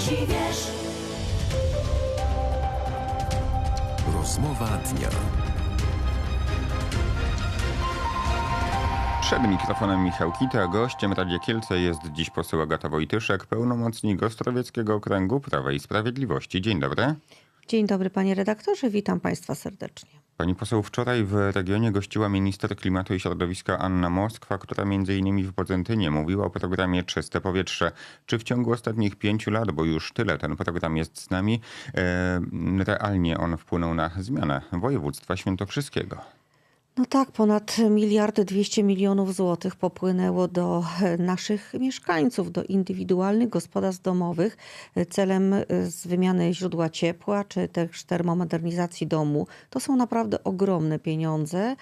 znasz i wiesz. Rozmowa dnia. Przed mikrofonem Michał Kita, gościem Radia Kielce jest dziś poseł Agata Wojtyszek, pełnomocnik Ostrowieckiego Okręgu Prawa i Sprawiedliwości. Dzień dobry. Dzień dobry panie redaktorze, witam państwa serdecznie. Pani poseł, wczoraj w regionie gościła minister klimatu i środowiska Anna Moskwa, która innymi w Bodzentynie mówiła o programie Czyste Powietrze. Czy w ciągu ostatnich pięciu lat, bo już tyle ten program jest z nami, realnie on wpłynął na zmianę województwa świętokrzyskiego? No tak, ponad miliardy 200 milionów złotych popłynęło do e, naszych mieszkańców, do indywidualnych gospodarstw domowych e, celem e, z wymiany źródła ciepła czy też termomodernizacji domu. To są naprawdę ogromne pieniądze,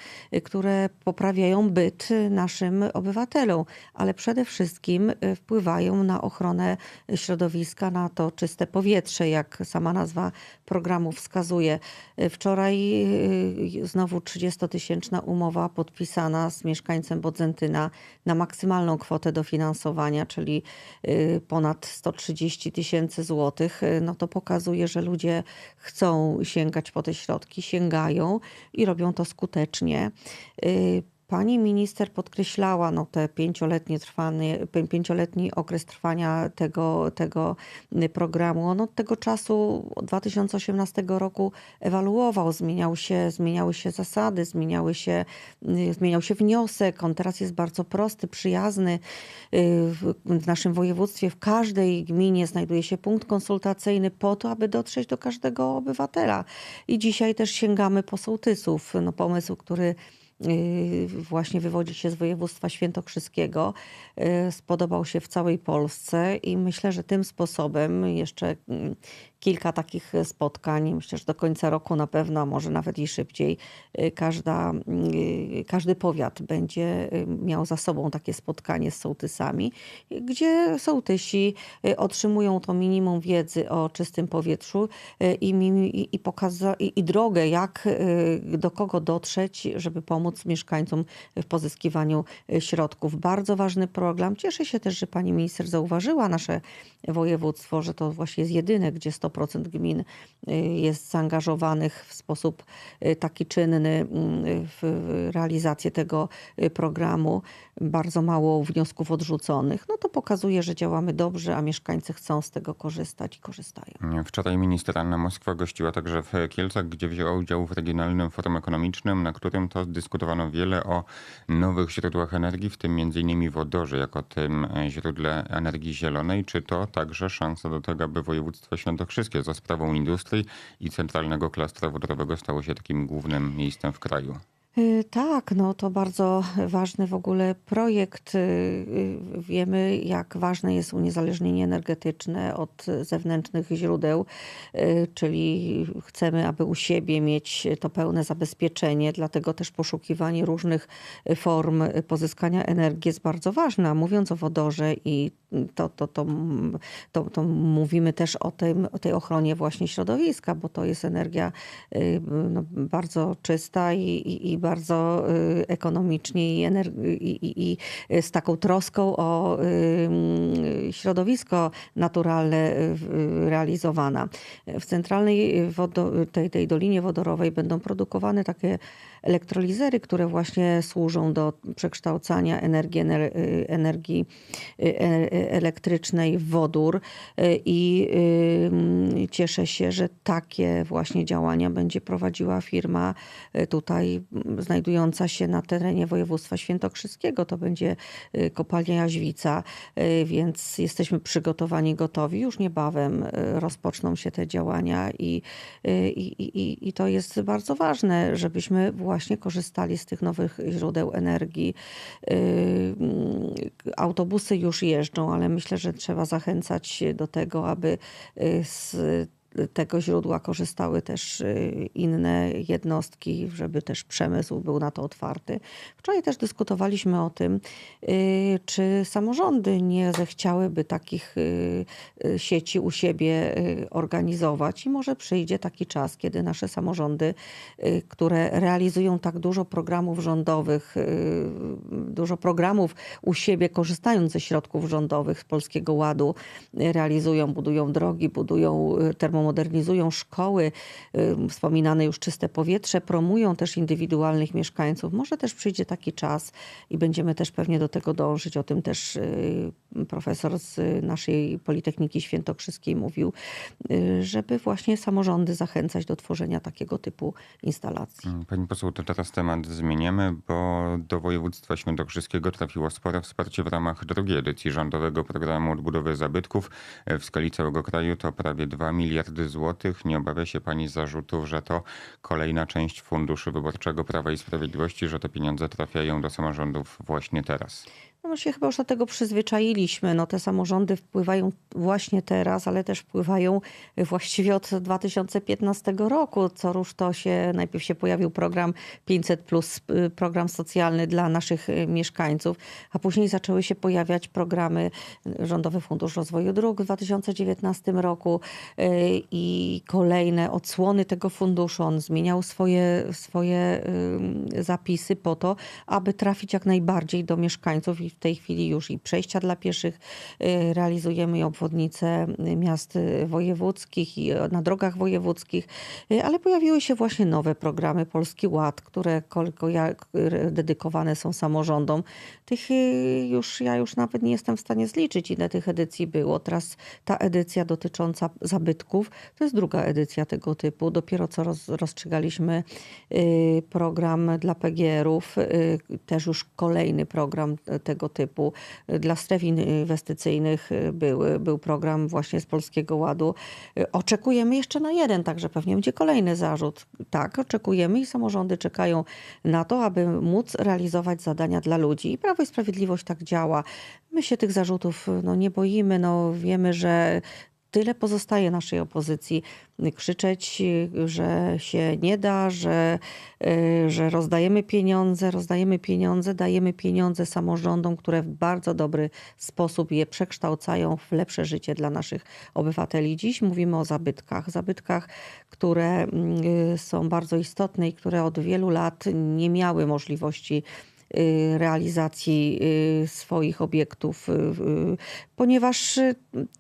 które poprawiają byt naszym obywatelom, ale przede wszystkim wpływają na ochronę środowiska, na to czyste powietrze, jak sama nazwa programu wskazuje. Wczoraj znowu 30-tysięczna umowa podpisana z mieszkańcem Bodzentyna na maksymalną kwotę dofinansowania, czyli y, ponad 130 tysięcy złotych. Y, No to pokazuje, że ludzie chcą sięgać po te środki, sięgają i robią to skutecznie. Pani minister podkreślała no, te pięcioletnie trwanie, pię- pięcioletni okres trwania tego, tego programu. On od tego czasu, od 2018 roku ewaluował, zmieniał się, zmieniały się zasady, zmieniały się, zmieniał się wniosek. On teraz jest bardzo prosty, przyjazny. Y, W, naszym województwie, w każdej gminie znajduje się punkt konsultacyjny po to, aby dotrzeć do każdego obywatela. I dzisiaj też sięgamy po sołtysów. No, pomysł, który właśnie wywodzi się z województwa świętokrzyskiego, y, spodobał się w całej Polsce i myślę, że tym sposobem jeszcze mm, kilka takich spotkań, myślę, że do końca roku na pewno, może nawet i szybciej, y, każda, y, każdy powiat będzie y, miał za sobą takie spotkanie z sołtysami, y, gdzie sołtysi y, otrzymują to minimum wiedzy o czystym powietrzu y, i, i, i, pokaza- i, i drogę, jak y, do kogo dotrzeć, żeby pomóc mieszkańcom w pozyskiwaniu y, środków. Bardzo ważny program. Cieszę się też, że pani minister zauważyła nasze województwo, że to właśnie jest jedyne, gdzie 100% gmin y, jest zaangażowanych w sposób y, taki czynny mm, w realizację tego programu. Bardzo mało wniosków odrzuconych. No to pokazuje, że działamy dobrze, a mieszkańcy chcą z tego korzystać i korzystają. Wczoraj minister Anna Moskwa gościła także w Kielcach, gdzie wzięła udział w Regionalnym Forum Ekonomicznym, na którym to dyskutowano wiele o nowych źródłach energii, w tym m.in. wodorze, jako tym e, źródle energii zielonej. Czy to także szansa do tego, aby województwo świętokrzyskie za sprawą industrii i centralnego klastra wodorowego stało się takim głównym miejscem w kraju? Y, Tak, no to bardzo ważny w ogóle projekt. Y, y, Wiemy, jak ważne jest uniezależnienie energetyczne od zewnętrznych źródeł, czyli chcemy, aby u siebie mieć to pełne zabezpieczenie, dlatego też poszukiwanie różnych form pozyskania energii jest bardzo ważne. Mówiąc o wodorze i to, to, to, to, to mówimy też o, tym, o tej ochronie właśnie środowiska, bo to jest energia y, no, bardzo czysta i, i, i bardzo y, ekonomicznie i, i, i, z taką troską o y, środowisko naturalne realizowana. W centralnej wodo, tej, tej dolinie wodorowej będą produkowane takie elektrolizery, które właśnie służą do przekształcania energii, ener- energii y, e- elektrycznej w wodór Y, i y, cieszę się, że takie właśnie działania będzie prowadziła firma tutaj znajdująca się na terenie województwa świętokrzyskiego. To będzie y, kopalnia Jaźwica, więc jesteśmy przygotowani, gotowi. Już niebawem rozpoczną się te działania i, i, i, i to jest bardzo ważne, żebyśmy korzystali z tych nowych źródeł energii. Y, mm, Autobusy już jeżdżą, ale myślę, że trzeba zachęcać do tego, aby y, z tego źródła korzystały też y, inne jednostki, żeby też przemysł był na to otwarty. Wczoraj też dyskutowaliśmy o tym, y, czy samorządy nie zechciałyby takich y, sieci u siebie organizować i może przyjdzie taki czas, kiedy nasze samorządy, które realizują tak dużo programów rządowych, dużo programów u siebie, korzystając ze środków rządowych z Polskiego Ładu, realizują, budują drogi, budują, y, termomodernizują szkoły, wspominane już czyste powietrze, promują też indywidualnych mieszkańców. Może też przyjdzie taki czas i będziemy też pewnie do tego dążyć. O tym też y, profesor z naszej Politechniki Świętokrzyskiej mówił, y, żeby właśnie samorządy zachęcać do tworzenia takiego typu instalacji. Pani poseł, to teraz temat zmieniamy, bo do województwa świętokrzyskiego trafiło spore wsparcie w ramach drugiej edycji rządowego programu odbudowy zabytków. W skali całego kraju to prawie 2 miliardy złotych. Nie obawia się pani zarzutów, że to kolejna część funduszu wyborczego Prawa i Sprawiedliwości, że te pieniądze trafiają do samorządów właśnie teraz? No my się chyba już do tego przyzwyczailiśmy. No te samorządy wpływają właśnie teraz, ale też wpływają właściwie od 2015 roku. Co rusz to się, najpierw się pojawił program 500 plus, y, program socjalny dla naszych y, mieszkańców, a później zaczęły się pojawiać programy y, Rządowy Fundusz Rozwoju Dróg w 2019 roku i kolejne odsłony tego funduszu. On zmieniał swoje, swoje zapisy po to, aby trafić jak najbardziej do mieszkańców w tej chwili już i przejścia dla pieszych y, realizujemy i obwodnice y, miast y, wojewódzkich i na drogach wojewódzkich, ale pojawiły się właśnie nowe programy Polski Ład, które dedykowane są samorządom. Tych już, ja już nawet nie jestem w stanie zliczyć, ile tych edycji było. Teraz ta edycja dotycząca zabytków, to jest druga edycja tego typu. Dopiero co roz, rozstrzygaliśmy program dla PGR-ów, też już kolejny program e, tego typu. Y, Dla stref inwestycyjnych y, był, był program właśnie z Polskiego Ładu. Y, Oczekujemy jeszcze na jeden, także pewnie będzie kolejny zarzut. Tak, oczekujemy i samorządy czekają na to, aby móc realizować zadania dla ludzi. I Prawo i Sprawiedliwość tak działa. My się tych zarzutów no, nie boimy, no, wiemy, że tyle pozostaje naszej opozycji krzyczeć, że się nie da, że, y, że rozdajemy pieniądze, rozdajemy pieniądze, dajemy pieniądze samorządom, które w bardzo dobry sposób je przekształcają w lepsze życie dla naszych obywateli. Dziś mówimy o zabytkach, zabytkach, które y, są bardzo istotne i które od wielu lat nie miały możliwości y, realizacji swoich obiektów, ponieważ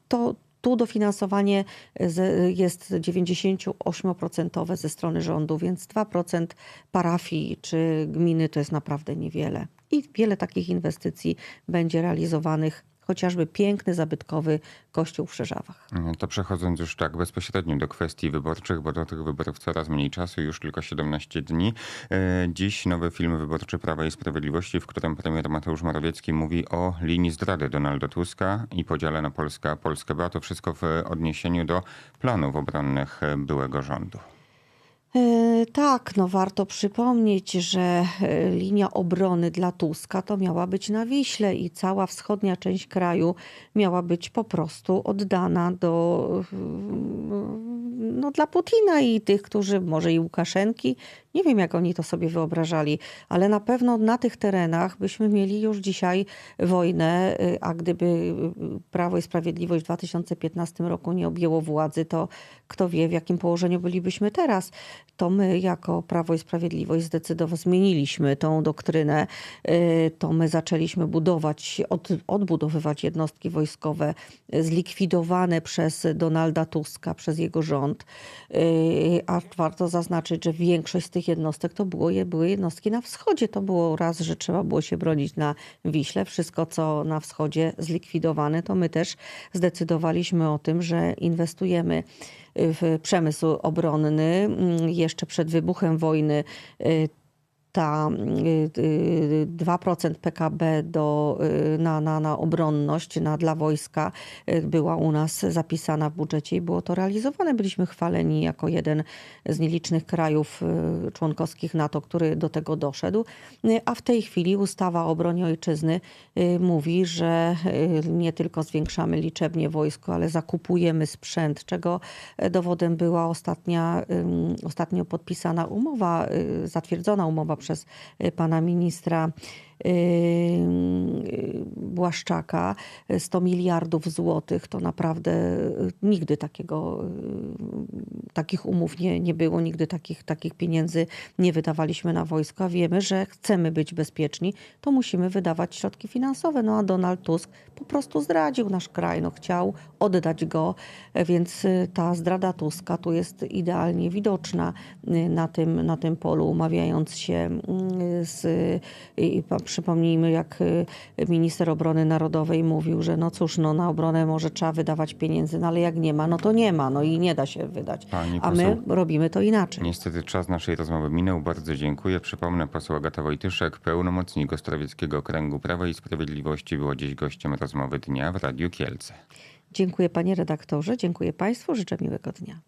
to tu dofinansowanie z- jest 98% ze strony rządu, więc 2% parafii czy gminy to jest naprawdę niewiele. I wiele takich inwestycji będzie realizowanych, chociażby piękny, zabytkowy kościół w Szerzawach. To przechodząc już tak bezpośrednio do kwestii wyborczych, bo do tych wyborów coraz mniej czasu, już tylko 17 dni. E, Dziś nowy film wyborczy Prawa i Sprawiedliwości, w którym premier Mateusz Morawiecki mówi o linii zdrady Donalda Tuska i podziale na Polska, Polskę B, to wszystko w odniesieniu do planów obronnych byłego rządu. E, Tak, no warto przypomnieć, że e, linia obrony dla Tuska to miała być na Wiśle i cała wschodnia część kraju miała być po prostu oddana do, no, dla Putina i tych, którzy, może i Łukaszenki, nie wiem jak oni to sobie wyobrażali, ale na pewno na tych terenach byśmy mieli już dzisiaj wojnę, y, a gdyby y, Prawo i Sprawiedliwość w 2015 roku nie objęło władzy, to kto wie w jakim położeniu bylibyśmy teraz. To my jako Prawo i Sprawiedliwość zdecydowanie zmieniliśmy tą doktrynę. Y, To my zaczęliśmy budować, od, odbudowywać jednostki wojskowe zlikwidowane przez Donalda Tuska, przez jego rząd. A warto zaznaczyć, że większość z tych jednostek to było, były jednostki na wschodzie. To było raz, że trzeba było się bronić na Wiśle. Wszystko, co na wschodzie zlikwidowane, to my też zdecydowaliśmy o tym, że inwestujemy w przemysł obronny. Mm, Jeszcze przed wybuchem wojny y, ta y, y, 2% PKB do, y, na, na, na obronność na, dla wojska y, była u nas zapisana w budżecie i było to realizowane. Byliśmy chwaleni jako jeden z nielicznych krajów y, członkowskich NATO, który do tego doszedł. Y, A w tej chwili ustawa o obronie ojczyzny y, mówi, że y, nie tylko zwiększamy liczebnie wojsko, ale zakupujemy sprzęt, czego dowodem była ostatnia, ostatnio podpisana umowa, y, zatwierdzona umowa przez y, pana ministra Błaszczaka 100 miliardów złotych to naprawdę y, nigdy takiego, y, takich umów nie, nie było, nigdy takich, takich pieniędzy nie wydawaliśmy na wojsko. A wiemy, że chcemy być bezpieczni, to musimy wydawać środki finansowe. No a Donald Tusk po prostu zdradził nasz kraj, no chciał oddać go, więc y, ta zdrada Tuska tu jest idealnie widoczna na tym, na tym polu, umawiając się mm, z, przypomnijmy, jak y, minister obrony narodowej mówił, że no cóż, no na obronę może trzeba wydawać pieniędzy, no ale jak nie ma, no to nie ma, no i nie da się wydać. Pani A my poseł- robimy to inaczej. Niestety czas naszej rozmowy minął. Bardzo dziękuję. Przypomnę, poseł Agata Wojtyszek, pełnomocnik Ostrowieckiego Okręgu Prawa i Sprawiedliwości, była dziś gościem rozmowy dnia w Radiu Kielce. Dziękuję panie redaktorze, dziękuję państwu, życzę miłego dnia.